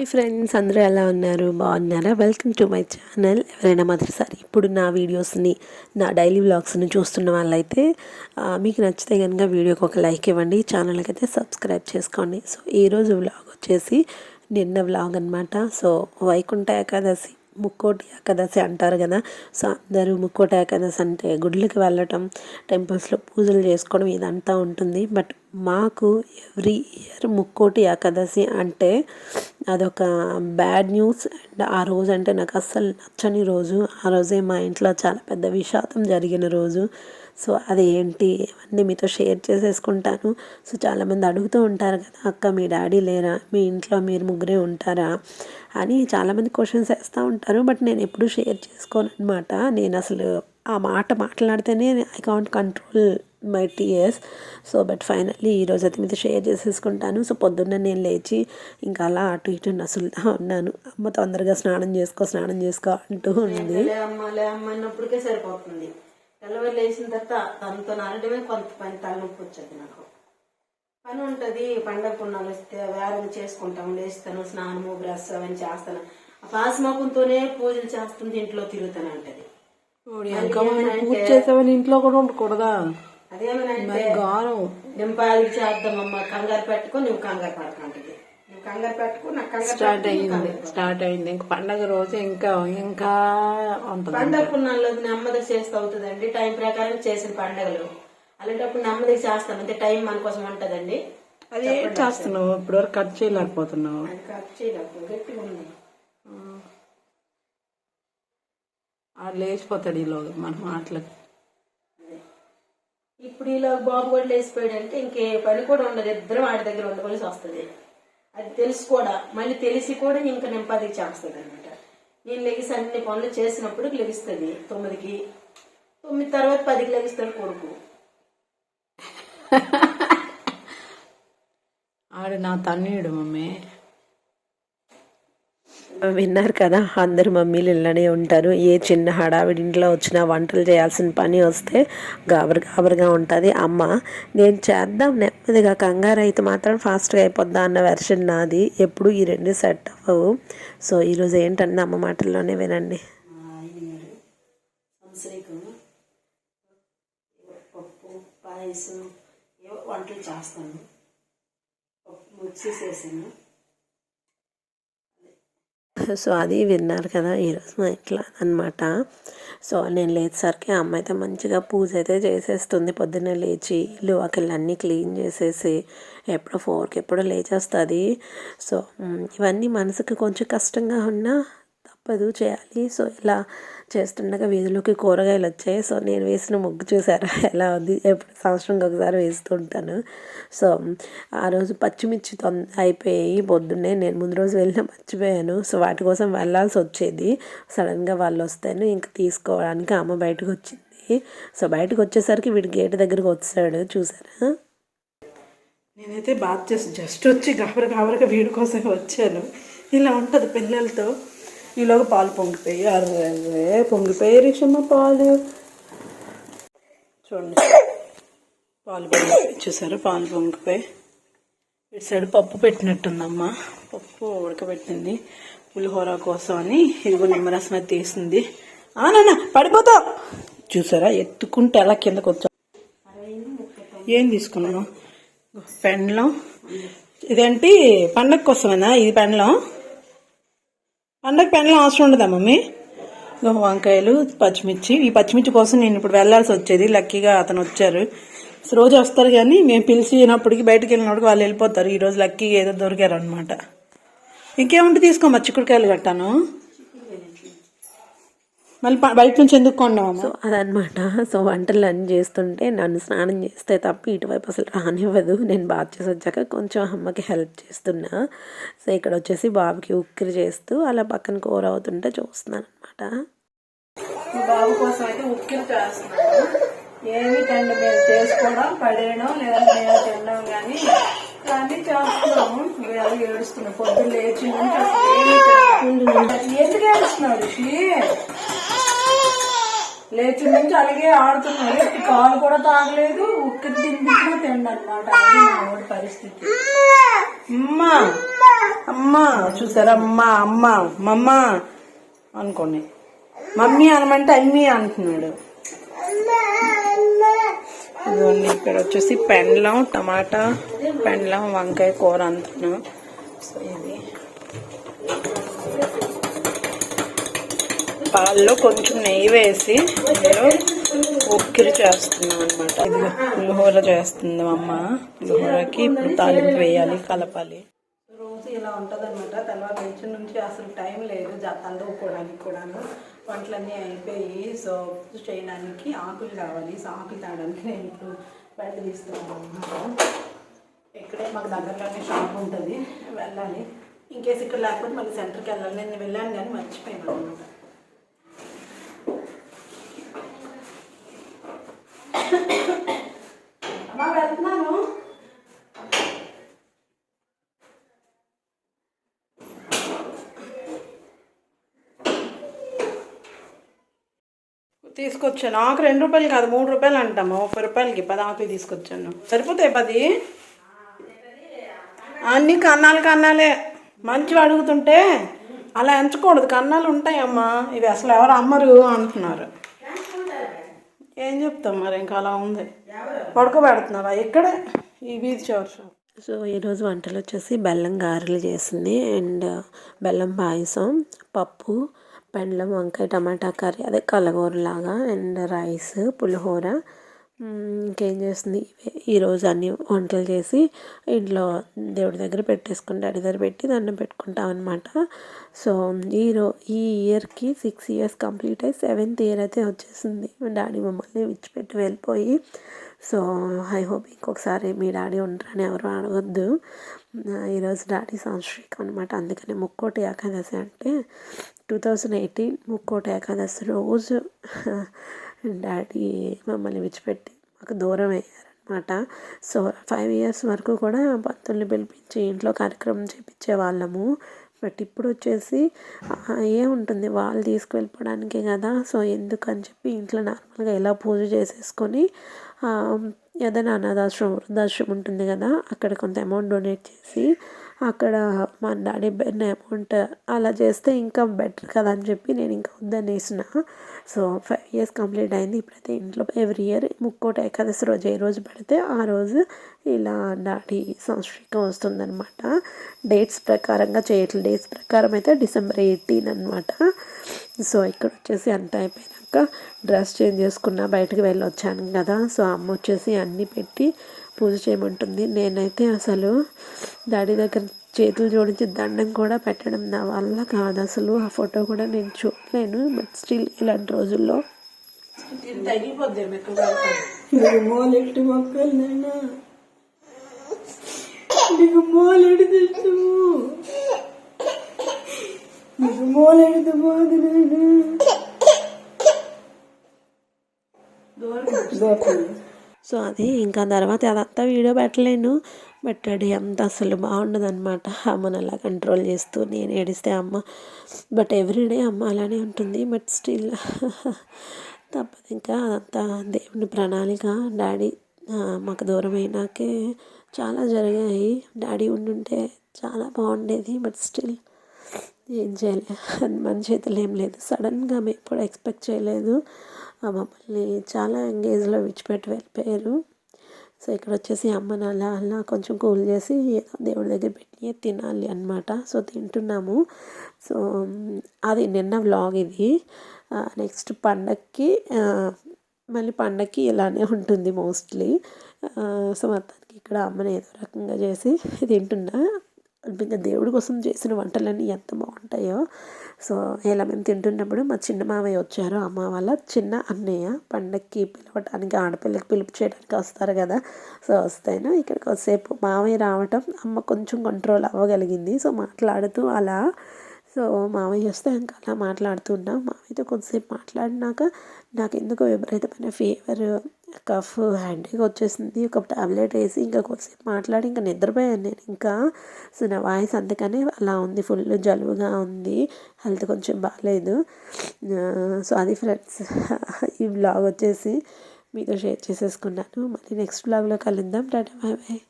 Hi friends అందరూ ఎలా ఉన్నారు? బాగున్నారా? వెల్కమ్ టు మై ఛానల్ ఎవరైనా మొదటిసారి ఇప్పుడు నా వీడియోస్ని నా డైలీ వ్లాగ్స్ని చూస్తున్న వాళ్ళైతే మీకు నచ్చితే కనుక వీడియోకి ఒక లైక్ ఇవ్వండి. ఛానల్కి అయితే సబ్స్క్రైబ్ చేసుకోండి సో ఈరోజు వ్లాగ్ వచ్చేసి నిన్న వ్లాగ్ అనమాట సో వైకుంఠ ఏకాదశి ముక్కోటి ఏకాదశి అంటారు కదా. సో అందరూ ముక్కోటి ఏకాదశి అంటే గుడ్లకి వెళ్ళటం టెంపుల్స్లో పూజలు చేసుకోవడం ఇదంతా ఉంటుంది. బట్ మాకు ఎవ్రీ ఇయర్ ముక్కోటి ఏకాదశి అంటే అదొక బ్యాడ్ న్యూస్ అండ్ ఆ రోజు అంటే నాకు అస్సలు నచ్చని రోజు. ఆ రోజే మా ఇంట్లో చాలా పెద్ద విషాదం జరిగిన రోజు. సో అది ఏంటి అవన్నీ మీతో షేర్ చేసేసుకుంటాను. సో చాలామంది అడుగుతూ ఉంటారు కదా అక్క మీ డాడీ లేరా? మీ ఇంట్లో మీరు ముగ్గురే ఉంటారా? అని చాలామంది క్వశ్చన్స్ వేస్తూ ఉంటారు. బట్ నేను ఎప్పుడూ షేర్ చేసుకోను అనమాట నేను అసలు ఆ మాట మాట్లాడితేనే I can't control my tears so but finally ఈరోజు అయితే మీతో షేర్ చేసేసుకుంటాను. సో పొద్దున్న నేను లేచి ఇంకా అలా అటు ఇటు నసులుతా ఉన్నాను. అమ్మ తొందరగా స్నానం చేసుకో స్నానం చేసుకో అంటూ ఉంది. అన్నప్పటికే సరిపోతుంది. తెల్లవారు లేచిన తర్వాత తనతో నరడమే కొంత పని తలనొప్పి వచ్చేది నాకు. పని ఉంటది పండగ పున్నాలు వస్తే వేరం చేసుకుంటాం లేస్తాను స్నానము బ్రష్ అవన్నీ చేస్తాను. ఆ పాసమాకంతోనే పూజలు చేస్తుంది ఇంట్లో తిరుగుతాను అంటది. పూజ చేసావని ఇంట్లో కూడా ఉండకూడదా అదేమనంటే నింపాది చేద్దామమ్మ కంగారు పెట్టుకో నువ్వు కంగారు పడకంటది నువ్వు కంగారు పెట్టుకో నాకు కంగారు స్టార్ట్ అయింది. స్టార్ట్ అయింది. ఇంకా పండగ రోజు ఇంకా ఇంకా ఉంటుంది పండగ పున్నాల్లో నెమ్మదిగా చేస్తూ అవుతుందండి. టైం ప్రకారం చేసిన పండగలు. అలాంటప్పుడు నెమ్మదిగా చేస్తాను అంటే టైం మన కోసం ఉంటదండి. అది ఏం చేస్తున్నావు? ఇప్పుడు వరకు కట్ చేయలేకపోతున్నావు. కట్ చేయలేదు గట్టిగా ఉంది. లేచిపోతాడు ఈలోగా మన మాటలకి. ఇప్పుడు ఇలా బాబు కూడా లేచిపోయాడు అంటే ఇంకే పని కూడా ఉండదు. ఇద్దరం వాడి దగ్గర ఉండవలసి వస్తుంది. అది తెలిసి కూడా. మళ్ళీ తెలిసి కూడా ఇంకా నింపది చేస్తుంది అనమాట నేను లెగిసి అన్ని పనులు చేసినప్పుడు లెగిస్తుంది. తొమ్మిదికి తొమ్మిది తర్వాత పదికి లెగిస్తాడు కొడుకు. ఆడు నా తన్నీయుడు మమ్మీ. విన్నారు కదా అందరు మమ్మీలు ఇళ్ళనే ఉంటారు. ఏ చిన్న హడావిడి ఇంట్లో వచ్చినా వంటలు చేయాల్సిన పని వస్తే గాబరు గాబరుగా ఉంటుంది. అమ్మ నేను చేద్దాం నెమ్మదిగా. కంగారు అయితే మాత్రం ఫాస్ట్గా అయిపోద్దా అన్న వెర్షన్ నాది. ఎప్పుడు ఈ రెండు సెట్ అవ్వవు. సో ఈరోజు ఏంటంటే అమ్మ మాటల్లోనే వినండి. పప్పు పాయసం ఏవో వంటలు చేస్తాను. పప్పు మిక్సీ చేసాను సో అది విన్నారు కదా ఈరోజు మా ఇంట్లో అనమాట సో నేను లేచేసరికి అమ్మ అయితే మంచిగా పూజ అయితే చేసేస్తుంది. పొద్దున్నే లేచి ఇల్లు వాకిళ్ళు అన్నీ క్లీన్ చేసేసి ఎప్పుడో ఫోర్కి ఎప్పుడో లేచేస్తుంది. సో ఇవన్నీ మనసుకు కొంచెం కష్టంగా ఉన్నా పదువు చేయాలి. సో ఇలా చేస్తుండగా వీధిలోకి కూరగాయలు వచ్చాయి. సో నేను వేసిన ముగ్గు చూసారా? ఎలా ఉంది? ఎప్పుడు సంవత్సరంకి ఒకసారి వేస్తూ ఉంటాను. సో ఆ రోజు పచ్చిమిర్చి తొంద అయిపోయాయి పొద్దున్నే. నేను ముందు రోజు వెళ్ళిన మర్చిపోయాను. సో వాటి కోసం వెళ్ళాల్సి వచ్చేది. సడన్గా వాళ్ళు వస్తాను ఇంకా తీసుకోవడానికి అమ్మ బయటకు వచ్చింది. సో బయటకు వచ్చేసరికి వీడి గేట్ దగ్గరకు వచ్చాడు. చూసారా? నేనైతే బాత్ చేసి జస్ట్ వచ్చి గాబర గాబరగా వీడి కోసం వచ్చాను. ఇలా ఉంటుంది పిల్లలతో. ఈలోగా పాలు పొంగిపోయి అరే పొంగిపోయి రిక్షమ్మ పాలు. చూడండి. పాలు పొంగిపోయి చూసారు? పాలు పొంగిపోయి. ఇటు సైడ్ పప్పు పెట్టినట్టుందమ్మా. పప్పు ఉడకబెట్టింది పులిహోర కోసం అని. ఇదిగో నిమ్మరసం అది తీసింది. ఆ నాన్న పడిపోతావు చూసారా? ఎత్తుకుంటే ఎలా కిందకు వచ్చా. ఏం తీసుకున్నాను పెండ్లం ఇదేంటి? పండగ కోసమేనా? ఇది పెండ్లం పండగ పెండ్లం అవసరం ఉండదా మమ్మీ? వంకాయలు పచ్చిమిర్చి. ఈ పచ్చిమిర్చి కోసం నేను ఇప్పుడు వెళ్ళాల్సి వచ్చేది. లక్కీగా అతను వచ్చారు. రోజు వస్తారు కానీ మేము పిలిచినప్పటికి బయటకు వెళ్ళినప్పటికి వాళ్ళు వెళ్ళిపోతారు. ఈరోజు లక్కీగా ఏదో దొరికారు అనమాట ఇంకేముంటే తీసుకోమా చిక్కుడుకాయలు కట్టాను. మళ్ళీ బయట నుంచి ఎందుకు కొన్నామమ్మా సో అదనమాట సో వంటలు అన్నీ చేస్తుంటే నన్ను స్నానం చేస్తే తప్ప ఇటువైపు అసలు రానివ్వదు. నేను బాత్ చేసి వచ్చాక కొంచెం అమ్మకి హెల్ప్ చేస్తున్నా. సో ఇక్కడ వచ్చేసి బాబుకి ఉక్కిరి చేస్తూ అలా పక్కన కూర అవుతుంటే చూస్తున్నాను అనమాట బాబు కోసం అయితే ఉక్కిరి చేస్తున్నాను. ఏమి తిండి మేము చేసుకోవడం పడేయడం లేదంటే మేము తినడం కానీ అన్ని చేస్తున్నాము. వేళ ఏడుస్తున్నాం. పొద్దున్న లేచి. ఎందుకు ఏడుస్తున్నావు లేచి నుంచి అలాగే ఆడుతున్నాడు కాలు కూడా తాగలేదు. ఉక్కి తిండి అనమాట అది పరిస్థితి. అమ్మా అమ్మా చూసారా? అమ్మ అమ్మ మమ్మ అనుకోండి. మమ్మీ అనమంటే అమ్మి అంటున్నాడు. ఇదిగోండి ఇక్కడ వచ్చేసి పెండ్లం టమాటా పెండ్లం వంకాయ కూర అంటున్నాం సో ఇది. పాల్లో కొంచెం నెయ్యి వేసి ఇందులో ఉక్కిరి చేస్తున్నాం అనమాట ఇది పులిహోర చేస్తుంది మా అమ్మ. పులిహోరకి ఇప్పుడు తాలింపు వేయాలి కలపాలి. రోజు ఇలా ఉంటుంది అనమాట తర్వాత నుంచి నుంచి అసలు టైం లేదు చదువుకోవడానికి కూడాను. వంటలన్నీ అయిపోయి సో చేయడానికి ఆకులు కావాలి. సో ఆకులు తాగడానికి నేను ఇప్పుడు బయట తీస్తున్నాను అనమాట ఇక్కడే మాకు దగ్గరలోనే షాప్ ఉంటుంది వెళ్ళాలి. ఇంకేసి ఇక్కడ లేకపోతే మళ్ళీ సెంటర్కి వెళ్ళాలి. నేను వెళ్ళాను కానీ మర్చిపోయాను అనమాట వెళ్తున్నాను. తీసుకొచ్చాను. ఆకు రెండు రూపాయలు కాదు మూడు రూపాయలు అంటాము. ముప్పై రూపాయలకి పది ఆకులు తీసుకొచ్చాను. సరిపోతాయి పది? అన్ని కన్నాలు కన్నాలే. మంచివి అడుగుతుంటే అలా ఎంచకూడదు. కన్నాలు ఉంటాయమ్మా. ఇవి అసలు ఎవరు అమ్మరు అంటున్నారు. ఏం చెప్తాం మరి? ఇంకా అలా ఉంది. పడుకోబెడుతున్నారా ఇక్కడే ఈ వీధి చివరి సో ఈరోజు వంటలు వచ్చేసి బెల్లం గారెలు చేసింది అండ్ బెల్లం పాయసం పప్పు బెల్లం వంకాయ టమాటా కర్రీ అదే కలగూరలాగా అండ్ రైస్ పులిహోర ఇంకేం చేస్తుంది? ఈరోజు అన్ని వంటలు చేసి ఇంట్లో దేవుడి దగ్గర పెట్టేసుకుని డాడీ దగ్గర పెట్టి దండం పెట్టుకుంటాం అనమాట సో ఈ ఈ ఇయర్కి సిక్స్ ఇయర్స్ కంప్లీట్ అయ్యి సెవెంత్ ఇయర్ అయితే వచ్చేసింది. డాడీ మమ్మల్ని విడిచిపెట్టి వెళ్ళిపోయి. సో ఐ హోప్ ఇంకొకసారి మీ డాడీ ఉంటారని ఎవరు అడగొద్దు. ఈరోజు డాడీ సంవత్సరికం అనమాట అందుకనే ముక్కోటి ఏకాదశి అంటే two thousand eighteen Mukkoti Ekadashi రోజు డాడీ మమ్మల్ని విడిచిపెట్టి మాకు దూరం అయ్యారనమాట సో ఫైవ్ ఇయర్స్ వరకు కూడా భక్తుల్ని పిలిపించి ఇంట్లో కార్యక్రమం చేపించే వాళ్ళము. బట్ ఇప్పుడు వచ్చేసి ఏముంటుంది వాళ్ళు తీసుకువెళ్ళిపోవడానికే కదా. సో ఎందుకని చెప్పి ఇంట్లో నార్మల్గా ఎలా పూజ చేసేసుకొని ఏదైనా అనాథాశ్రమం వృద్ధాశ్రమం ఉంటుంది కదా అక్కడ కొంత అమౌంట్ డొనేట్ చేసి అక్కడ మా డాడీ బెన్ అమౌంట్ అలా చేస్తే ఇంకా బెటర్ కదా అని చెప్పి నేను ఇంకా వద్దనేసిన. సో ఫైవ్ ఇయర్స్ కంప్లీట్ అయింది. ఇప్పుడైతే ఇంట్లో ఎవ్రీ ఇయర్ ముక్కోట ఏకాదశి రోజు ఏ రోజు పెడితే ఆ రోజు ఇలా డాడీ సంవత్సరికం వస్తుందన్నమాట. డేట్స్ ప్రకారంగా చేయట్లేదు. డేట్స్ ప్రకారం అయితే డిసెంబర్ ఎయిటీన్ అనమాట సో ఇక్కడ వచ్చేసి అంత అయిపోయినాక డ్రెస్ చేంజ్ చేసుకున్నా బయటకు వెళ్ళి వచ్చాను కదా. సో అమ్మ వచ్చేసి అన్నీ పెట్టి పూజ చేయమంటుంది. నేనైతే అసలు డాడీ దగ్గర చేతులు జోడించి దండం కూడా పెట్టడం నా వల్ల కాదు. అసలు ఆ ఫోటో కూడా నేను చూడలేను. బట్ స్టిల్ ఇలాంటి రోజుల్లో మోలెట్టు మొక్కలు నాన్న. నీకు మోలెడు తెస్తాము నీకు మోలెడు పోదు సో అది ఇంకా తర్వాత అదంతా వీడియో పెట్టలేను. బట్ డాడీ అంత అసలు బాగుండదు అనమాట అమ్మని అలా కంట్రోల్ చేస్తూ నేను ఏడిస్తే అమ్మ బట్ ఎవ్రీడే అమ్మ అలానే ఉంటుంది. బట్ స్టిల్ తప్పదు. ఇంకా అదంతా దేవుని ప్రణాళిక. డాడీ మాకు దూరం అయినాకే చాలా జరిగాయి. డాడీ ఉండుంటే చాలా బాగుండేది. బట్ స్టిల్ ఏం చేయలేదు అది మన చేతులు ఏం లేదు. సడన్గా మేము ఎప్పుడు ఎక్స్పెక్ట్ చేయలేదు. మమ్మల్ని చాలా ఎంగేజ్లో విడిచిపెట్టి వెళ్ళిపోయారు. సో ఇక్కడ వచ్చేసి అమ్మని అలా అలా కొంచెం కూల్ చేసి ఏదో దేవుడి దగ్గర పెట్టి తినాలి అనమాట సో తింటున్నాము. సో అది నిన్న వ్లాగ్ ఇది. నెక్స్ట్ పండక్కి మళ్ళీ పండక్కి ఇలానే ఉంటుంది మోస్ట్లీ. సో మొత్తానికి ఇక్కడ అమ్మని ఏదో రకంగా చేసి తింటున్నా. ఇంకా దేవుడి కోసం చేసిన వంటలన్నీ ఎంత బాగుంటాయో. సో ఇలా మేము తింటున్నప్పుడు మా చిన్న మామయ్య వచ్చారు. అమ్మ వాళ్ళ చిన్న అన్నయ్య పండక్కి పిలవటానికి ఆడపిల్లకి పిలుపు చేయడానికి వస్తారు కదా. సో వస్తాను. ఇక్కడికి కొద్దిసేపు మామయ్య రావటం అమ్మ కొంచెం కంట్రోల్ అవ్వగలిగింది. సో మాట్లాడుతూ అలా. సో మావయ్య వస్తే ఇంకా అలా మాట్లాడుతున్నాం మావయ్యతో కొద్దిసేపు మాట్లాడినాక నాకు ఎందుకో విపరీతమైన ఫీవర్ కఫ్ హ్యాండీగా వచ్చేసింది. ఒక టాబ్లెట్ వేసి ఇంకా కొద్దిసేపు మాట్లాడి ఇంకా నిద్రపోయాను నేను. ఇంకా సో నా వాయిస్ అందుకనే అలా ఉంది. ఫుల్ జలుబుగా ఉంది. హెల్త్ కొంచెం బాగాలేదు సో అది ఫ్రెండ్స్ ఈ బ్లాగ్ వచ్చేసి మీతో షేర్ చేసేసుకున్నాను. మళ్ళీ నెక్స్ట్ బ్లాగ్లో కలుద్దాం. Tata bye bye